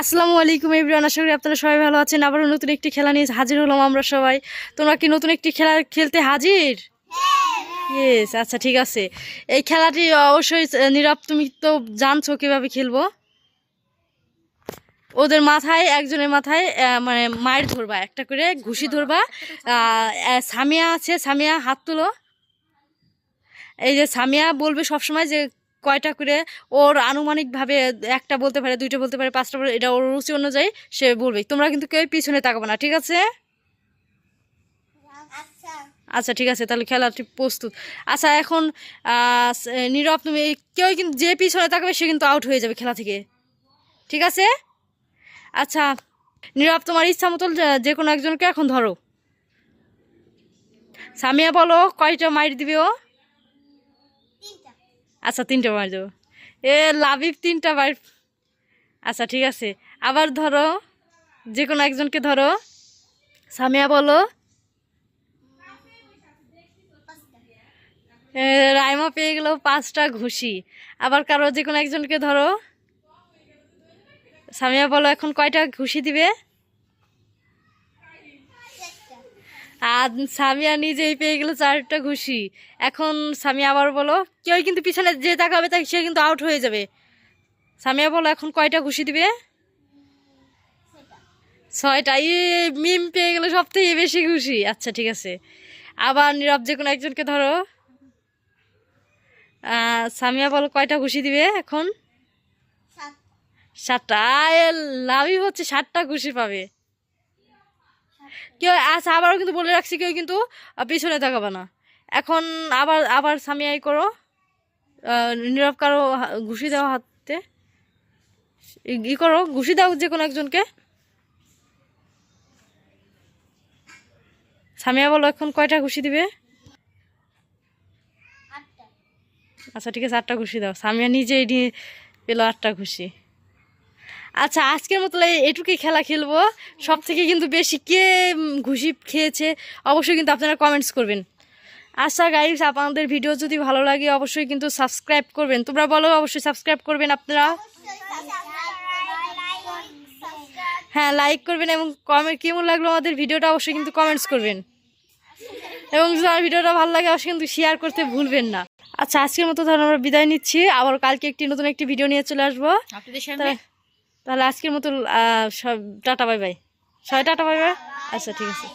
আসসালামু আলাইকুম এভরিওয়ান, আশা করি আপনারা সবাই ভালো আছেন। আবারও নতুন একটি খেলা নিয়ে হাজির হলাম আমরা সবাই। তোমরা কি নতুন একটি খেলা খেলতে হাজির? ইয়েস আচ্ছা ঠিক আছে। এই খেলাটি অবশ্যই নীরব, তুমি তো জানছো কীভাবে খেলব? ওদের মাথায়, একজনের মাথায় মানে মায়ের ধরবা, একটা করে ঘুষি ধরবা। সামিয়া আছে, সামিয়া হাত তুলো। এই যে সামিয়া বলবে সবসময় যে কয়টা করে ওর আনুমানিকভাবে একটা বলতে পারে দুইটা বলতে পারে পাঁচটা বলে এটা ওর রুচি অনুযায়ী সে বলবে। তোমরা কিন্তু কেউ পিছনে তাকাবো না ঠিক আছে? আচ্ছা। ঠিক আছে তাহলে খেলাটি প্রস্তুত। আচ্ছা এখন নীরব তুমি কেউ কিন্তু যে পিছনে তাকাবে সে কিন্তু আউট হয়ে যাবে খেলা থেকে। ঠিক আছে? আচ্ছা নীরব তোমার ইচ্ছা মতন যে- যে কোনো একজনকে এখন ধরো। সামিয়া বলো কয়টা মাইর দিবে ও? আচ্ছা তিনটা মার দেবো। এ লাভিব তিনটা বার আচ্ছা ঠিক আছে। আবার ধরো যে কোনো একজনকে ধরো। সামিয়া বলো। রাইমা পেয়ে গেল পাঁচটা ঘুষি। আবার কারও যে কোনো একজনকে ধরো। সামিয়া বলো, এখন কয়টা ঘুষি দিবে? আর সামিয়া নিজেই পেয়ে গেল চারটা ঘুষি। এখন সামিয়া আবার বলো কেউ কিন্তু পিছনে যে তাকাবে তাকে সে কিন্তু আউট হয়ে যাবে। সামিয়া বলো এখন কয়টা ঘুষি দিবে? ছয়টা। ই মিম পেয়ে গেলে সব থেকে বেশি ঘুষি। আচ্ছা ঠিক আছে। আবার নীরব যে কোনো একজনকে ধরো। সামিয়া বলো কয়টা ঘুষি দিবে এখন? সাতটা। লাভই হচ্ছে সাতটা ঘুষি পাবে। কেউ আচ্ছা আবারও কিন্তু বলে রাখছি কেউ কিন্তু পিছনে তাকাবে না। এখন আবার আবার সামিয়াই করো। নীরব কারও ঘুষি দাও হাতে। ই- ই করো ঘুষি দাও যে কোনো একজনকে। সামিয়া বলো এখন কয়টা ঘুষি দিবে? আচ্ছা ঠিক আছে আটটা ঘুষি দাও। সামিয়া নিজেই নিয়ে পেল আটটা ঘুষি। আচ্ছা আজকের মতো এটুকুই খেলা খেলব। সব থেকে কিন্তু বেশি কে ঘুষি খেয়েছে অবশ্যই কিন্তু আপনারা কমেন্টস করবেন। আচ্ছা গাইস আপনাদের ভিডিও যদি ভালো লাগে অবশ্যই কিন্তু সাবস্ক্রাইব করবেন। তোমরা বলো অবশ্যই সাবস্ক্রাইব করবেন আপনারা। হ্যাঁ লাইক করবেন এবং কমেন্ট কেমন লাগল আমাদের ভিডিওটা অবশ্যই কিন্তু কমেন্টস করবেন। এবং যদি আমার ভিডিওটা ভালো লাগে অবশ্যই কিন্তু শেয়ার করতে ভুলবেন না। আচ্ছা আজকের মতো ধরুন আমরা বিদায় নিচ্ছি। আবার কালকে একটি নতুন একটি ভিডিও নিয়ে চলে আসব। আপনাদের তাহলে আজকের মতো সব টাটা বাই বাই। সবাই টাটা বাই বাই। আচ্ছা ঠিক আছে।